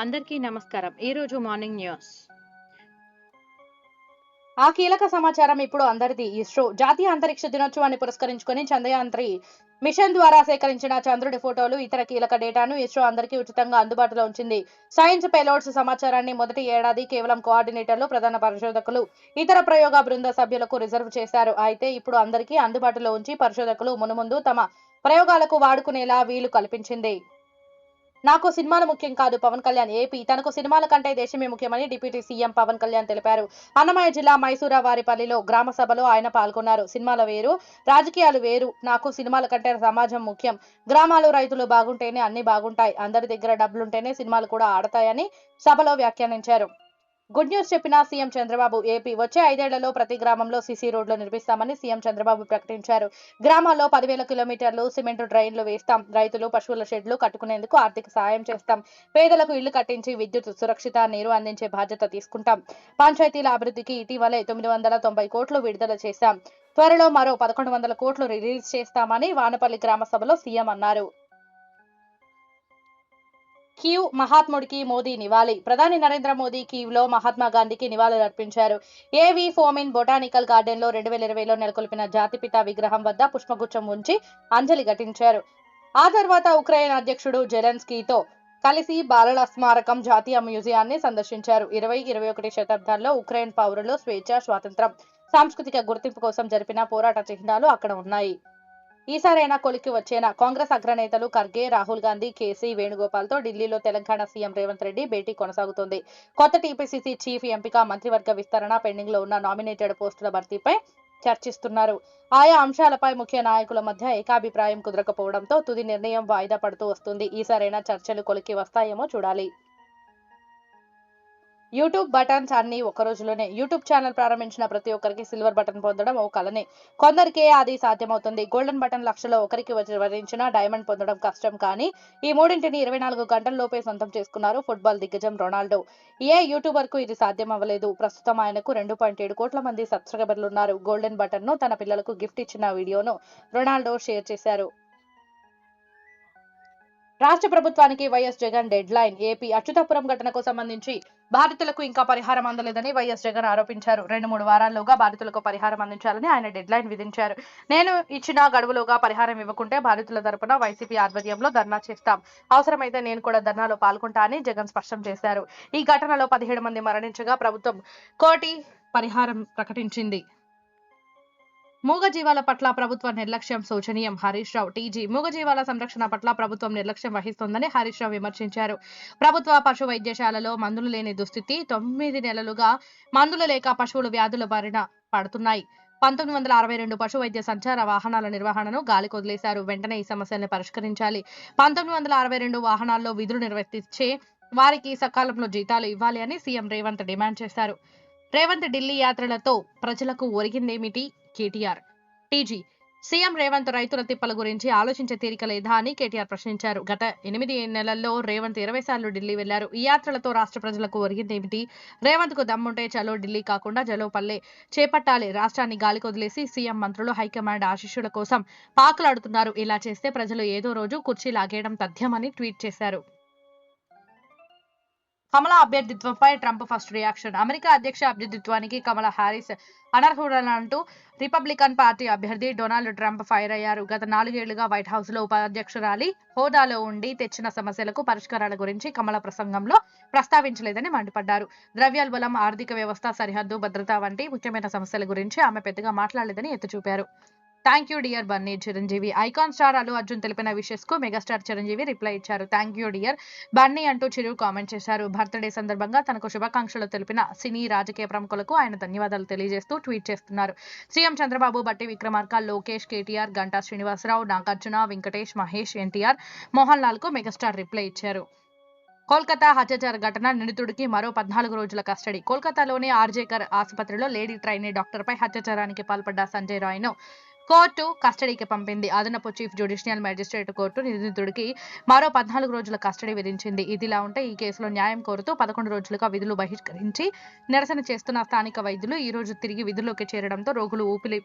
అందరికీ నమస్కారం. ఈరోజు మార్నింగ్ న్యూస్. ఆ కీలక సమాచారం ఇప్పుడు అందరిది. ఇస్రో జాతీయ అంతరిక్ష దినోత్సవాన్ని పురస్కరించుకొని చంద్రయాన్ త్రీ మిషన్ ద్వారా సేకరించిన చంద్రుడి ఫోటోలు ఇతర కీలక డేటాను ఇస్రో అందరికీ ఉచితంగా అందుబాటులో ఉంచింది. సైన్స్ పేలోడ్స్ సమాచారాన్ని మొదటి ఏడాది కేవలం కోఆర్డినేటర్లు ప్రధాన పరిశోధకులు ఇతర ప్రయోగ బృంద సభ్యులకు రిజర్వ్ చేశారు. అయితే ఇప్పుడు అందరికీ అందుబాటులో ఉంచి పరిశోధకులు మునుముందు తమ ప్రయోగాలకు వాడుకునేలా వీలు కల్పించింది. నాకు సినిమాలు ముఖ్యం కాదు పవన్ కళ్యాణ్ ఏపీ. తనకు సినిమాల కంటే దేశమే ముఖ్యమని డిప్యూటీ సీఎం పవన్ కళ్యాణ్ తెలిపారు. అన్నమయ్య జిల్లా మైసూరా వారిపల్లిలో గ్రామ సభలో ఆయన పాల్గొన్నారు. సినిమాల వేరు రాజకీయాలు వేరు. నాకు సినిమాల కంటే సమాజం ముఖ్యం. గ్రామాలు రైతులు బాగుంటేనే అన్ని బాగుంటాయి. అందరి దగ్గర డబ్బులుంటేనే సినిమాలు కూడా ఆడతాయని సభలో వ్యాఖ్యానించారు. గుడ్ న్యూస్ చెప్పిన సీఎం చంద్రబాబు ఏపీ వచ్చే ఐదేళ్ళలో ప్రతి గ్రామంలో సీసీ రోడ్లు నిర్మిస్తామని సీఎం చంద్రబాబు ప్రకటించారు. గ్రామాల్లో పదివేల కిలోమీటర్లు సిమెంట్ డ్రైన్లు వేస్తాం. రైతులు పశువుల షెడ్లు కట్టుకునేందుకు ఆర్థిక సాయం చేస్తాం. పేదలకు ఇళ్ళు కట్టించి విద్యుత్ సురక్షిత నీరు అందించే బాధ్యత తీసుకుంటాం. పంచాయతీల అభివృద్ధికి ఇటీవలే తొమ్మిది వందల తొంభై కోట్లు విడుదల చేశాం. త్వరలో మరో పదకొండు వందల కోట్లు రిలీజ్ చేస్తామని వానపల్లి గ్రామ సభలో సీఎం అన్నారు. కీవ్ మహాత్ముడికి మోదీ నివాళి. ప్రధాని నరేంద్ర మోదీ కీవ్లో మహాత్మా గాంధీకి నివాళులు అర్పించారు. ఏవి ఫోమిన్ బొటానికల్ గార్డెన్లో రెండు వేల ఇరవైలో నెలకొల్పిన జాతిపిత విగ్రహం వద్ద పుష్పగుచ్చం ఉంచి అంజలి ఘటించారు. ఆ తర్వాత ఉక్రెయిన్ అధ్యక్షుడు జెలెన్స్కీతో కలిసి బాలల స్మారకం జాతీయ మ్యూజియాన్ని సందర్శించారు. ఇరవై ఇరవై ఒకటి శతాబ్దాల్లో ఉక్రెయిన్ పౌరులు స్వేచ్ఛ స్వాతంత్రం సాంస్కృతిక గుర్తింపు కోసం జరిపిన పోరాట చిహ్నాలు అక్కడ ఉన్నాయి. ఈసారైనా కొలికి వచ్చేనా? కాంగ్రెస్ అగ్రనేతలు ఖర్గే రాహుల్ గాంధీ కేసీ వేణుగోపాల్తో ఢిల్లీలో తెలంగాణ సీఎం రేవంత్ రెడ్డి భేటీ కొనసాగుతోంది. కొత్త టీపీసీసీ చీఫ్ ఎంపిక మంత్రివర్గ విస్తరణ పెండింగ్లో ఉన్న నామినేటెడ్ పోస్టుల భర్తీపై చర్చిస్తున్నారు. ఆయా అంశాలపై ముఖ్య నాయకుల మధ్య ఏకాభిప్రాయం కుదరకపోవడంతో తుది నిర్ణయం వాయిదా పడుతూ వస్తుంది. ఈసారైనా చర్చలు కొలికి వస్తాయేమో చూడాలి. యూట్యూబ్ బటన్స్ అన్ని ఒక రోజులోనే. యూట్యూబ్ ఛానల్ ప్రారంభించిన ప్రతి ఒక్కరికి సిల్వర్ బటన్ పొందడం ఓ కలనే. కొందరికే అది సాధ్యమవుతుంది. గోల్డెన్ బటన్ లక్షలో ఒకరికి వరించిన డైమండ్ పొందడం కష్టం కానీ ఈ మూడింటిని ఇరవై నాలుగు గంటల్లోపే సొంతం చేసుకున్నారు ఫుట్బాల్ దిగ్గజం రొనాల్డో. ఏ యూట్యూబర్కు ఇది సాధ్యం అవ్వలేదు ప్రస్తుతం ఆయనకు రెండు పాయింట్ ఏడు కోట్ల మంది సబ్స్క్రైబర్లు ఉన్నారు. గోల్డెన్ బటన్ను తన పిల్లలకు గిఫ్ట్ ఇచ్చిన వీడియోను రొనాల్డో షేర్ చేశారు. రాష్ట్ర ప్రభుత్వానికి YS Jagan deadline. AP Atchutapuram ఘటనకు సంబంధించి బాధితులకు ఇంకా పరిహారం అందలేదని వైఎస్ జగన్ ఆరోపించారు. రెండు మూడు వారాల్లోగా బాధితులకు పరిహారం అందించాలని ఆయన డెడ్ లైన్ విధించారు. నేను ఇచ్చిన గడువులోగా పరిహారం ఇవ్వకుంటే బాధితుల తరపున వైసీపీ ఆధ్వర్యంలో ధర్నా చేస్తాం. అవసరమైతే నేను కూడా ధర్నాలో పాల్గొంటా అని జగన్ స్పష్టం చేశారు. ఈ ఘటనలో పదిహేడు మంది మరణించగా ప్రభుత్వం కోటి పరిహారం ప్రకటించింది. మూగజీవాల పట్ల ప్రభుత్వ నిర్లక్ష్యం శోచనీయం. హరీష్ రావు టీజీ. మూగజీవాల సంరక్షణ పట్ల ప్రభుత్వం నిర్లక్ష్యం వహిస్తోందని హరీష్ రావు విమర్శించారు. ప్రభుత్వ పశు వైద్యశాలలో మందులు లేని దుస్థితి తొమ్మిది నెలలుగా మందులు లేక పశువులు వ్యాధుల బారిన పడుతున్నాయి. పంతొమ్మిది వందల అరవై రెండు పశు వైద్య సంచార వాహనాల నిర్వహణను గాలికి వదిలేశారు వెంటనే ఈ సమస్యలను పరిష్కరించాలి. పంతొమ్మిది వందల అరవై రెండు వాహనాల్లో విధులు నిర్వర్తించే వారికి సకాలంలో జీతాలు ఇవ్వాలి అని సీఎం రేవంత్ డిమాండ్ చేశారు. రేవంత్ ఢిల్లీ యాత్రలతో ప్రజలకు ఒరిగిందేమిటి? కేటీఆర్. టీజీ. సీఎం రేవంత్ రైతుల తిప్పల గురించి ఆలోచించే తీరిక లేదా అని కేటీఆర్ ప్రశ్నించారు. గత ఎనిమిది నెలల్లో రేవంత్ ఇరవై సార్లు ఢిల్లీ వెళ్ళారు. ఈ యాత్రలతో రాష్ట్ర ప్రజలకు ఒరిగిందేమిటి రేవంత్కు దమ్ముంటే చలో ఢిల్లీ కాకుండా జలోపల్లె చేపట్టాలి. రాష్ట్రాన్ని గాలికి వదిలేసి సీఎం మంత్రులు హైకమాండ్ ఆశీస్సుల కోసం పాకులాడుతున్నారు. ఇలా చేస్తే ప్రజలు ఏదో రోజు కుర్చీ లాగేయడం తథ్యమని ట్వీట్ చేశారు. కమలా అభ్యర్థిత్వంపై ట్రంప్ ఫస్ట్ రియాక్షన్. అమెరికా అధ్యక్ష అభ్యర్థిత్వానికి కమలా హ్యారిస్ అనర్హుడనంటూ రిపబ్లికన్ పార్టీ అభ్యర్థి డొనాల్డ్ ట్రంప్ ఫైర్ అయ్యారు. గత నాలుగేళ్ళుగా వైట్ హౌస్లో ఉపాధ్యక్షురాలి హోదాలో ఉండి తెచ్చిన సమస్యలకు పరిష్కారాల గురించి కమల ప్రసంగంలో ప్రస్తావించలేదని మండిపడ్డారు. ద్రవ్యోల్బలం ఆర్థిక వ్యవస్థ సరిహద్దు భద్రత వంటి ముఖ్యమైన సమస్యల గురించి ఆమె పెద్దగా మాట్లాడలేదని ఎత్తుచూపారు. Thank you dear Bunny Chiranjeevi icon star Allu Arjun తెలిపిన విషెస్కు మెగాస్టార్ చిరంజీవి రిప్లై ఇచ్చారు. థ్యాంక్ యూ డియర్ బన్నీ అంటూ చిరు కామెంట్ చేశారు. బర్త్డే సందర్భంగా తనకు శుభాకాంక్షలు తెలిపిన సినీ రాజకీయ ప్రముఖులకు ఆయన ధన్యవాదాలు తెలియజేస్తూ ట్వీట్ చేస్తున్నారు. CM Chandrababu Bhatti Vikramarka Lokesh KTR Ganta Srinivasarao Nagarjuna Venkatesh Mahesh NTR Mohan లాల్కు megastar reply ఇచ్చారు. కోల్కతా హత్యాచార ఘటన నిందితుడికి మరో పద్నాలుగు రోజుల కస్టడీ. కోల్కతాలోని ఆర్జేకర్ ఆసుపత్రిలో లేడీ ట్రైనీ డాక్టర్పై హత్యాచారానికి పాల్పడ్డ సంజయ్ రాయ్ను కోర్టు కస్టడీకి పంపింది. అదనపు చీఫ్ జ్యుడిషియల్ మేజిస్ట్రేట్ కోర్టు నిందితుడికి మరో పద్నాలుగు రోజుల కస్టడీ విధించింది. ఇదిలా ఉంటే ఈ కేసులో న్యాయం కోరుతూ పదకొండు రోజులుగా విధులు బహిష్కరించి నిరసన చేస్తున్న స్థానిక వైద్యులు ఈ రోజు తిరిగి విధుల్లోకి చేరడంతో రోగులు ఊపిరి